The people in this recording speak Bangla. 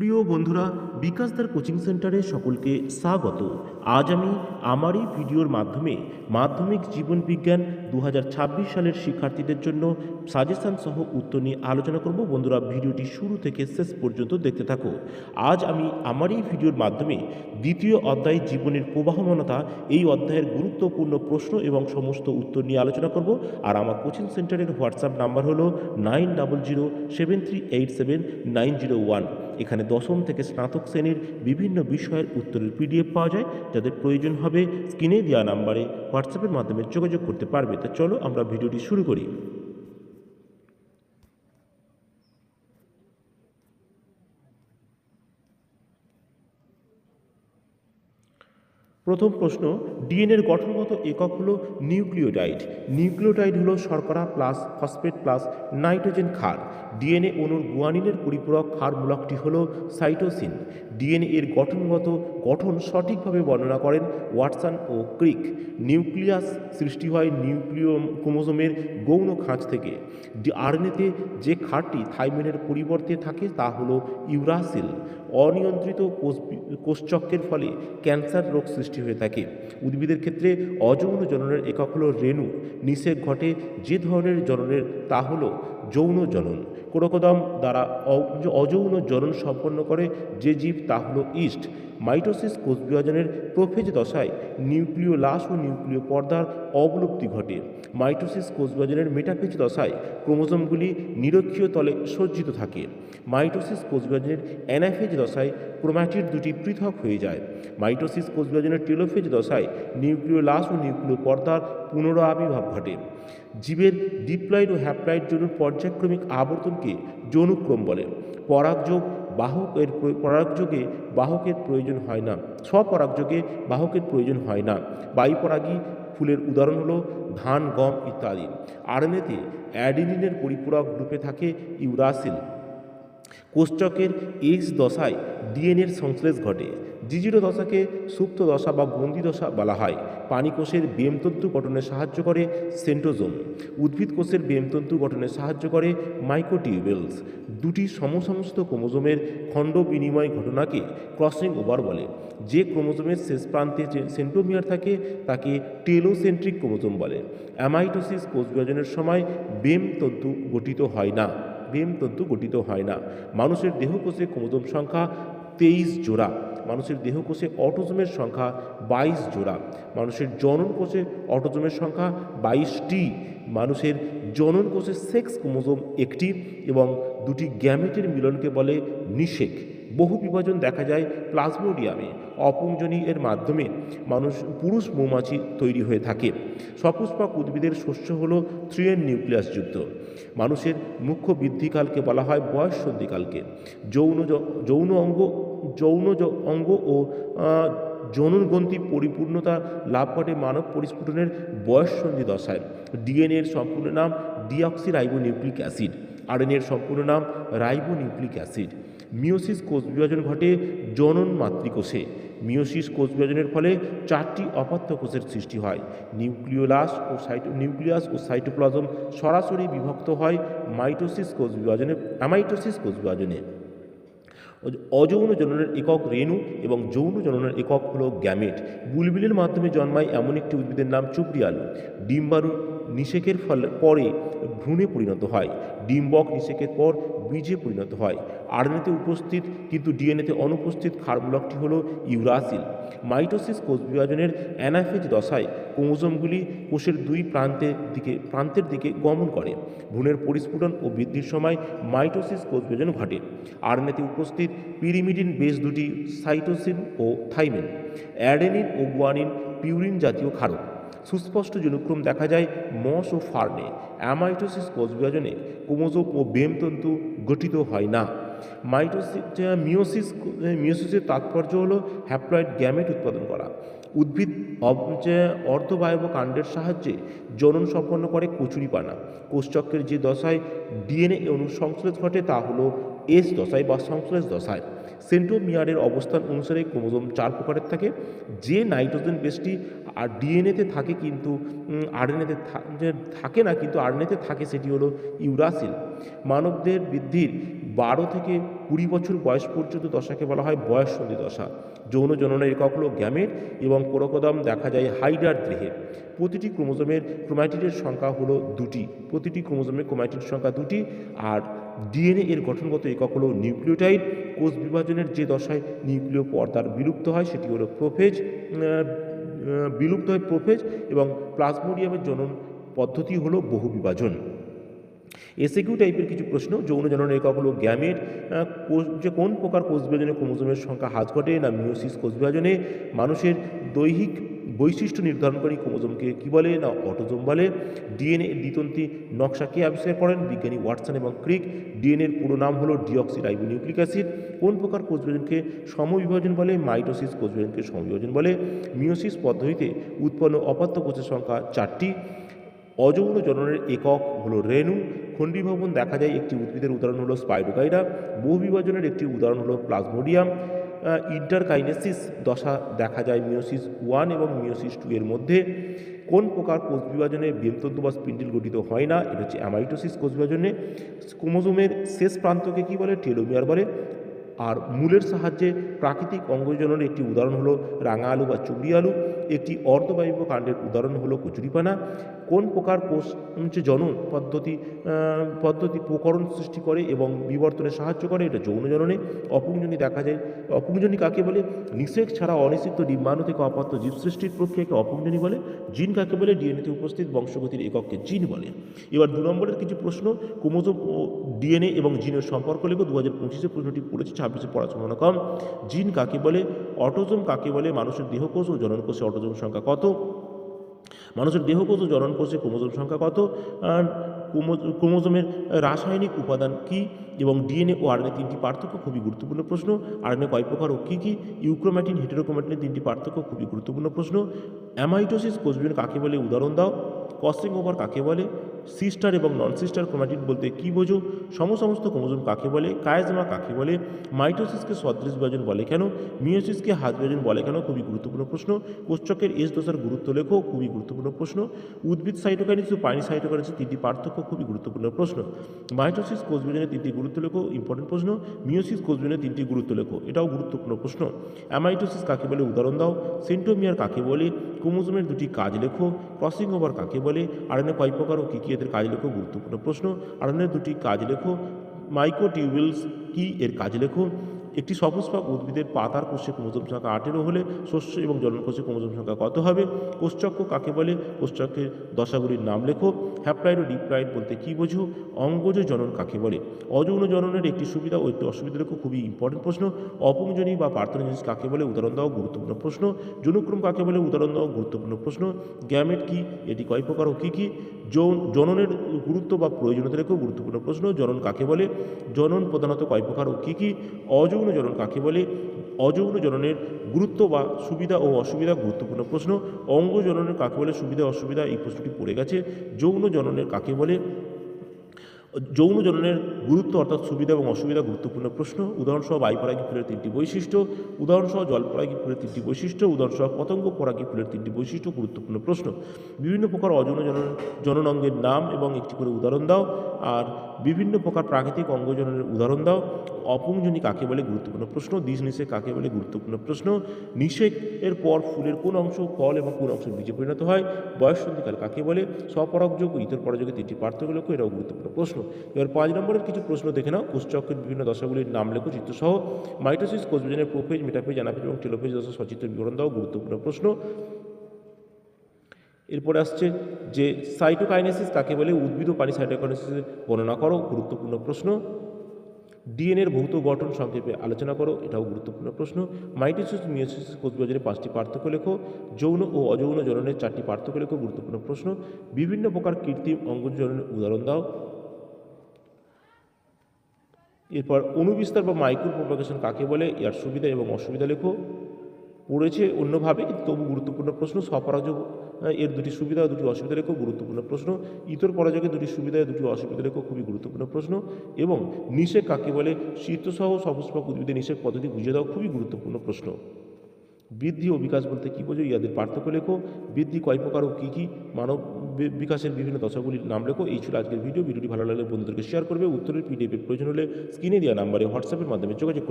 প্রিয় বন্ধুরা বিকাশদার কোচিং সেন্টারে সকলকে স্বাগত। আজ আমি আমার এই ভিডিওর মাধ্যমে মাধ্যমিক জীবন বিজ্ঞান দু হাজার ছাব্বিশ সালের শিক্ষার্থীদের জন্য সাজেশন সহ উত্তর নিয়ে আলোচনা করব। বন্ধুরা, ভিডিওটি শুরু থেকে শেষ পর্যন্ত দেখতে থাকো। আজ আমি আমার এই ভিডিওর মাধ্যমে দ্বিতীয় অধ্যায় জীবনের প্রবাহমানতা, এই অধ্যায়ের গুরুত্বপূর্ণ প্রশ্ন এবং সমস্ত উত্তর নিয়ে আলোচনা করব। আর আমার কোচিং সেন্টারের হোয়াটসঅ্যাপ নাম্বার হলো nine double zero seven three eight seven nine zero one. এখানে দশম থেকে স্নাতক শ্রেণির বিভিন্ন বিষয়ের উত্তরের পিডিএফ পাওয়া যায়, যাদের প্রয়োজন হবে স্ক্রিনে দেওয়া নাম্বারে হোয়াটসঅ্যাপের মাধ্যমে যোগাযোগ করতে পারবে। তা চলো আমরা ভিডিওটি শুরু করি। প্রথম প্রশ্ন ডিএনএর গঠনগত একক হলো নিউক্লিওটাইড। নিউক্লিওটাইড হলো শর্করা প্লাস ফসফেট প্লাস নাইট্রোজেন ক্ষার। ডিএনএ অণুর গুয়ানিনের পরিপূরক ক্ষার মূলকটি হলো সাইটোসিন। ডিএনএ এর গঠনগত গঠন সঠিকভাবে বর্ণনা করেন ওয়াটসন ও ক্রিক। নিউক্লিয়াস সৃষ্টি হয় নিউক্লিয় ক্রোমোজোমের গৌণ খাঁজ থেকে। আরএনএতে যে ক্ষারটি থাইমিনের পরিবর্তে থাকে তা হলো ইউরাসিল। অনিয়ন্ত্রিত কোষ কোষচক্রের ফলে ক্যান্সার রোগ সৃষ্টি হয়ে থাকে। উদ্ভিদের ক্ষেত্রে অযৌন জননের একক হলো রেণু। নিষেক ঘটে যে ধরনের জননের, তা হল যৌন জনন। কোরকদম দ্বারা অযৌন জনন সম্পন্ন করে যে জীব, তা হলো ইস্ট। মাইটোসিস কোষ বিভাজনের প্রোফেজ দশায় নিউক্লিয় লাশ ও নিউক্লিয় পর্দার অবলুপ্তি ঘটে। মাইটোসিস কোষ বিভাজনের মেটাফেজ দশায় ক্রোমোজোমগুলি নিরক্ষীয় তলে সজ্জিত থাকে। মাইটোসিস কোষ বিভাজনের অ্যানাফেজ দশায় ক্রোম্যাটিড দুটি পৃথক হয়ে যায়। মাইটোসিস কোষ বিভাজনের টেলোফেজ দশায় নিউক্লিয় লাশ ও নিউক্লিয় পর্দার পুনরাবির্ভাব ঘটে। জীবের ডিপ্লয়েড ও হ্যাপ্লয়েড যৌন পর্যায়ক্রমিক আবর্তনকে যৌনুক্রম বলে। পরাগযোগ বাহকের প্র- পরাগযোগে বাহকের প্রয়োজন হয় না। স্বপরাগযোগে বাহকের প্রয়োজন হয় না। বায়ুপরাগী ফুলের উদাহরণ হলো ধান, গম ইত্যাদি। আরএনএতে অ্যাডিনিনের পরিপূরক গ্রুপে থাকে ইউরাসিল। কোষচকের এইচ দশায় ডিএনএর সংশ্লেষ ঘটে। জিজিরো দশাকে সুপ্ত দশা বা বন্দি দশা বলা হয়। পানি কোষের বেমতন্তু গঠনে সাহায্য করে সেন্টোজোম উদ্ভিদ কোষের বেমতন্তু গঠনে সাহায্য করে মাইক্রোটিউবেলস দুটি সমসমস্ত ক্রোমোজোমের খণ্ড বিনিময় ঘটনাকে ক্রসিং ওভার বলে। যে ক্রোমোজোমের শেষ প্রান্তে যে সেন্টোমিয়ার থাকে, তাকে টেলোসেন্ট্রিক ক্রোমোজোম বলে। অ্যামাইটোসিস কোষ বিভাজনের সময় বেম তন্তু গঠিত হয় না। তন্তু গঠিত হয় না। মানুষের দেহকোষে ক্রোমোজোম সংখ্যা তেইশ জোড়া। মানুষের দেহকোষে অটোজোমের সংখ্যা বাইশ জোড়া। মানুষের জনন কোষে অটোজোমের সংখ্যা বাইশটি। মানুষের জনন কোষে সেক্স ক্রোমোজোম একটি এবং দুটি গ্যামেটের মিলনকে বলে নিষেক। বহু বিভাজন দেখা যায় প্লাজমোডিয়ামে, অপুঞ্জনী এর মাধ্যমে। মানুষ, পুরুষ মৌমাছি তৈরি হয়ে থাকে। সপুষ্পক উদ্ভিদের শস্য হল থ্রিয়েন নিউক্লিয়াসযুক্ত মানুষের মুখ্য বৃদ্ধিকালকে বলা হয় বয়স সন্ধিকালকে। যৌন যৌন অঙ্গ যৌন অঙ্গ ও যৌনগ্রন্থি পরিপূর্ণতা লাভ করে মানব পরিস্ফুটনের বয়স সন্ধি দশায়। ডিএনএর সম্পূর্ণ নাম ডিঅক্সি রাইবোনিউক্লিক অ্যাসিড আরএনএর সম্পূর্ণ নাম রাইবোনিউক্লিক অ্যাসিড। মিওসিস কোষ বিভাজন ঘটে জনন মাতৃকোষে। মিওসিস কোষ বিভাজনের ফলে চারটি অপাত্য কোষের সৃষ্টি হয়। নিউক্লিওলাস ও সাইটো, নিউক্লিয়াস ও সাইটোপ্লাজম সরাসরি বিভক্ত হয় মাইটোসিস কোষ বিভাজনে অ্যামাইটোসিস কোষ বিভাজনে অযৌন জননের একক রেণু এবং যৌন জননের একক হল গ্যামেট। বুলবিলের মাধ্যমে জন্মায় এমন একটি উদ্ভিদের নাম চুবড়ি আলু ডিম্বাণু নিষেকের ফলে পরে ভ্রূণে পরিণত হয়। ডিম্বক নিষেকের পর বীজে পরিণত হয়। আরএনএতে উপস্থিত কিন্তু ডিএনএতে অনুপস্থিত ক্ষারমূলকটি হল ইউরাসিল। মাইটোসিস কোষ বিভাজনের অ্যানাফেজ দশায় ক্রোমোজোমগুলি কোষের দুই প্রান্তের দিকে প্রান্তের দিকে গমন করে। ভ্রূণের পরিস্ফুটন ও বৃদ্ধির সময় মাইটোসিস কোষ বিভাজন ঘটে। আরএনএতে উপস্থিত পিরিমিডিন বেস দুটি সাইটোসিন ও থাইমিন, অ্যাডেনিন ও গুয়ানিন পিউরিন জাতীয় ক্ষারক। সুস্পষ্ট জনুক্রম দেখা যায় মস ও ফার্নে। অ্যামাইটোসিস কোষ বিভাজনে ক্রোমোজোম ও বেমতন্তু গঠিত হয় না। মাইটোসিস মিওসিস মিওসিসের তাৎপর্য হলো হ্যাপ্লয়েড গ্যামেট উৎপাদন করা। উদ্ভিদ অর্ধবায়ব কাণ্ডের সাহায্যে জনন সম্পন্ন করে কচুরিপানা। কোষচক্রের যে দশায় ডিএনএ অনুসংশ্লেষ ঘটে তা হলো এস দশায় বা সংশ্লেষ দশায়। সেন্ট্রোমিয়ারের অবস্থান অনুসারে ক্রোমোজোম চার প্রকারের থাকে। যে নাইট্রোজেন বেসটি আর ডিএনএতে থাকে কিন্তু আরএনএতে থাকে না কিন্তু আরএনএতে থাকে সেটি হলো ইউরাসিল। মানবদের বৃদ্ধির বারো থেকে কুড়ি বছর বয়স পর্যন্ত দশাকে বলা হয় বয়ঃসন্ধি দশা। যৌন জননের একক হলো গ্যামেট এবং কোরকদম দেখা যায় হাইডার দেহে। প্রতিটি ক্রোমোজোমের ক্রোমাটিডের সংখ্যা হলো দুটি। প্রতিটি ক্রোমোজোমের ক্রোমাটিড সংখ্যা দুটি আর ডিএনএ এর গঠনগত একক হলো নিউক্লিওটাইড কোষ বিভাজনের যে দশায় নিউক্লিয় পর্দার বিলুপ্ত হয়, সেটি হলো প্রোফেজ বিলুপ্ত হয় প্রোফেজ এবং প্লাজমোডিয়ামের জনন পদ্ধতি হলো বহু বিভাজন। এসএকিউ টাইপের কিছু প্রশ্ন, যৌন জননের একক হলো গ্যামেট যে কোন প্রকার কোষ বিভাজনে ক্রোমোজোমের সংখ্যা হ্রাস ঘটে না মিওসিস কোষ বিভাজনে? মানুষের দৈহিক বৈশিষ্ট্য নির্ধারণকারী ক্রোমোজোমকে কী বলে না অটোজোম বলে? ডিএনএ নকশা কে আবিষ্কার করেন? বিজ্ঞানী ওয়াটসন এবং ক্রিক। ডিএনএর পুরো নাম হলো ডিঅক্সি রাইবোনিউক্লিক অ্যাসিড। কোন প্রকার কোষ বিভাজনকে সমবিভাজন বলে? মাইটোসিস কোষ বিভাজনকে সমবিভাজন বলে। মিওসিস পদ্ধতিতে উৎপন্ন অপাত্য কোষের সংখ্যা চারটি। অযৌন জননের একক হলো রেণু। খণ্ডীভবন দেখা যায় একটি উদ্ভিদের উদাহরণ হলো স্পাইরোগাইরা বহুবিভাজনের একটি উদাহরণ হলো প্লাজমোডিয়াম। ইন্টারকাইনেসিস দশা দেখা যায় মিওসিস ওয়ান এবং মিওসিস টু এর মধ্যে। কোন প্রকার কোষ বিভাজনে বেমতন্তু বা স্পিন্ডিল গঠিত হয় না? এটা হচ্ছে অ্যামাইটোসিস কোষ বিভাজনে। ক্রোমোজোমের শেষ প্রান্তকে কী বলে? টেলোমিয়ার বলে। আর মূলের সাহায্যে প্রাকৃতিক অঙ্গজনের একটি উদাহরণ হলো রাঙা আলু বা চুবড়ি আলু একটি অর্ধবায়ুব কাণ্ডের উদাহরণ হলো কচুরিপানা। কোন প্রকার কোষ হচ্ছে জনন পদ্ধতি পদ্ধতি প্রকরণ সৃষ্টি করে এবং বিবর্তনে সাহায্য করে, এটা যৌন জননে। অপুঞ্জনী দেখা যায়, অপুঞ্জনী কাকে বলে? নিষেক ছাড়া অনিষিক্ত ডিম্বাণু থেকে অপাত্য জীব সৃষ্টির প্রক্রিয়াকে অপুঞ্জনী বলে? জিন কাকে বলে? ডিএনএতে উপস্থিত বংশগতির একককে জিন বলে। এবার দু নম্বরের কিছু প্রশ্ন, ক্রোমোজোম ও ডিএনএ এবং জিনের সম্পর্ক লেখো। দু হাজার পঁচিশে প্রশ্নটি পড়েছে, ছাব্বিশে সম্ভাবনা কম জিন কাকে বলে? অটোজোম কাকে বলে? মানুষের দেহকোষ ও জননকোষে অটোজোম সংখ্যা কত? মানুষের দেহ কত জনন করছে ক্রোমোজোম সংখ্যা কত? ক্রোমোজোমের রাসায়নিক উপাদান কি? এবং ডিএনএ ও আরএনএ তিনটি পার্থক্য খুবই গুরুত্বপূর্ণ প্রশ্ন। আরএনএ কয় প্রকার ও কী কী? ইউক্রোম্যাটিন হেটেরোক্রোম্যাটিনের তিনটি পার্থক্য খুবই গুরুত্বপূর্ণ প্রশ্ন। অ্যামাইটোসিস কোষবিহীন কাকে বলে? উদাহরণ দাও। কস্টিং ওভার কাকে বলে? সিস্টার এবং নন সিস্টার ক্রোমাটিন বলতে কী বোঝো? সমসমস্ত ক্রোমোজোম কাকে বলে? কায়াজমা কাকে বলে? মাইটোসিসকে সদৃশ বিভাজন বলে কেন? মিওসিসকে হাত বিভাজন বলে কেন? খুবই গুরুত্বপূর্ণ প্রশ্ন। কোষচক্রের এস দশার গুরুত্ব লেখো, খুবই গুরুত্বপূর্ণ প্রশ্ন। উদ্ভিদ সাইটোকাইনিস ও পানি সাইটোকাইনিসের তিনটি পার্থক্য খুবই গুরুত্বপূর্ণ প্রশ্ন। মাইটোসিস কোষ বিভাজনের তিনটি গুরুত্ব লেখো ইম্পর্টেন্ট প্রশ্ন। মিওসিস কোষ বিভাজনের তিনটি গুরুত্ব লেখো, এটাও গুরুত্বপূর্ণ প্রশ্ন। অ্যামাইটোসিস কাকে বলে? উদাহরণ দাও। সেন্টোমিয়ার কাকে বলে? ক্রোমোজোমের দুটি কাজ লেখো। ক্রসিং ওভার কাকে বলে? আরএনএ কয় প্রকার ও কী কী এদের কাজ লেখো, গুরুত্বপূর্ণ প্রশ্ন। আরএনএর দুটি কাজ লেখো মাইক্রোটিউবেলস কি এর কাজ লেখো? একটি সপুষ্পক উদ্ভিদের পাতার কোষে ক্রোমোজোম সংখ্যা আঠেরো হলে শস্য এবং জননকোষে ক্রোমোজোম সংখ্যা কত হবে? কোষচক্র কাকে বলে? কোষচক্রের দশাগুলির নাম লেখো। হ্যাপ্লাইড ও ডিপ্লাইড বলতে কী বোঝো? অঙ্গজ জনন কাকে বলে? অযৌন জননের একটি সুবিধা ও একটি অসুবিধা লেখো, খুবই ইম্পর্টেন্ট প্রশ্ন। অপুঞ্জনী বা পার্থনজনিস কাকে বলে? উদাহরণ দাও, গুরুত্বপূর্ণ প্রশ্ন। জনুক্রম কাকে বলে? উদাহরণ দাও, গুরুত্বপূর্ণ প্রশ্ন। গ্যামেট কি? এটি কয় প্রকার ও কী কী? জননের গুরুত্ব বা প্রয়োজনীয়তা খুব গুরুত্বপূর্ণ প্রশ্ন। জনন কাকে বলে? জনন প্রধানত কয় প্রকার ও কী কী? অযৌন জনন কাকে বলে? অযৌন জননের গুরুত্ব বা সুবিধা ও অসুবিধা গুরুত্বপূর্ণ প্রশ্ন। অঙ্গ জননের কাকে বলে? সুবিধা, অসুবিধা এই প্রশ্নটি পড়ে গেছে। যৌন জননের কাকে বলে? যৌন জননের গুরুত্ব অর্থাৎ সুবিধা এবং অসুবিধা গুরুত্বপূর্ণ প্রশ্ন। উদাহরণসহ বায়ুপরাগী ফুলের তিনটি বৈশিষ্ট্য, উদাহরণসহ জলপরাগী ফুলের তিনটি বৈশিষ্ট্য, উদাহরণসহ পতঙ্গ পরাগী ফুলের তিনটি বৈশিষ্ট্য গুরুত্বপূর্ণ প্রশ্ন। বিভিন্ন প্রকার অযৌন জনন, জননাঙ্গের নাম এবং একটি করে উদাহরণ দাও। আর বিভিন্ন প্রকার প্রাকৃতিক অঙ্গজননের উদাহরণ দাও। অপুঞ্জনী কাকে বলে গুরুত্বপূর্ণ প্রশ্ন। দ্বিজ নিষেক কাকে বলে গুরুত্বপূর্ণ প্রশ্ন। নিষেক এর পর ফুলের কোন অংশ, ফল এবং কোন অংশ বীজে পরিণত হয়। বয়ঃসন্ধিকাল কাকে বলে? স্বপরাগযোগ ইতর পরাযোগের তিনটি পার্থক্য লেখো এটাও গুরুত্বপূর্ণ প্রশ্ন। এবার পাঁচ নম্বরের কিছু প্রশ্ন দেখে নাও। কোষচক্রের বিভিন্ন দশাগুলির নাম লেখো, চিত্রসহ। মাইটোসিস কোষবিজনের প্রোফেজ, মেটাফেজ, অ্যানাফেজ এবং টেলোফেজ দশা সচিত্র বিবরণ দাও, গুরুত্বপূর্ণ প্রশ্ন। এরপরে আসছে যে সাইটোকাইনেসিস কাকে বলে? উদ্ভিদ ও পানি সাইটোকাইনেসিসের বর্ণনা করো, গুরুত্বপূর্ণ প্রশ্ন। ডিএনএর ভৌত গঠন সংক্ষেপে আলোচনা করো, এটাও গুরুত্বপূর্ণ প্রশ্ন। মাইটোসিস মিওসিস কোষবিভাজনের পাঁচটি পার্থক্য লেখো, যৌন ও অযৌন জননের চারটি পার্থক্য লেখো, গুরুত্বপূর্ণ প্রশ্ন। বিভিন্ন প্রকার কৃত্রিম অঙ্গজ জননের উদাহরণ দাও। এরপর অনুবিস্তার বা মাইক্রো প্রপাগেশন কাকে বলে? এর সুবিধা এবং অসুবিধা লেখো। পড়েছে অন্যভাবে, তবু গুরুত্বপূর্ণ প্রশ্ন স্বপরাজক এর দুটি সুবিধা ও দুটি অসুবিধা রেখেও গুরুত্বপূর্ণ প্রশ্ন। ইতর পরাজকের দুটি সুবিধা দুটি অসুবিধা লেখো, খুবই গুরুত্বপূর্ণ প্রশ্ন। এবং নিষেক কাকে বলে? শীতসহ সপুষ্পক উদ্ভিদের নিষেক পদ্ধতি বুঝিয়ে দেওয়া খুবই গুরুত্বপূর্ণ প্রশ্ন। বৃদ্ধি ও বিকাশ বলতে কী বোঝো? ইয়াদের পার্থক্য লেখো। বৃদ্ধি কয় প্রকার ও কী কী? মানব বিকাশের বিভিন্ন দশাগুলির নাম লেখো। এই ছিল আজকের ভিডিও। ভিডিওটি ভালো লাগলে বন্ধুদেরকে শেয়ার করবে। উত্তরের পিডিএফের প্রয়োজন হলে স্ক্রিনে দেওয়া নাম্বারে হোয়াটসঅ্যাপের মাধ্যমে যোগাযোগ।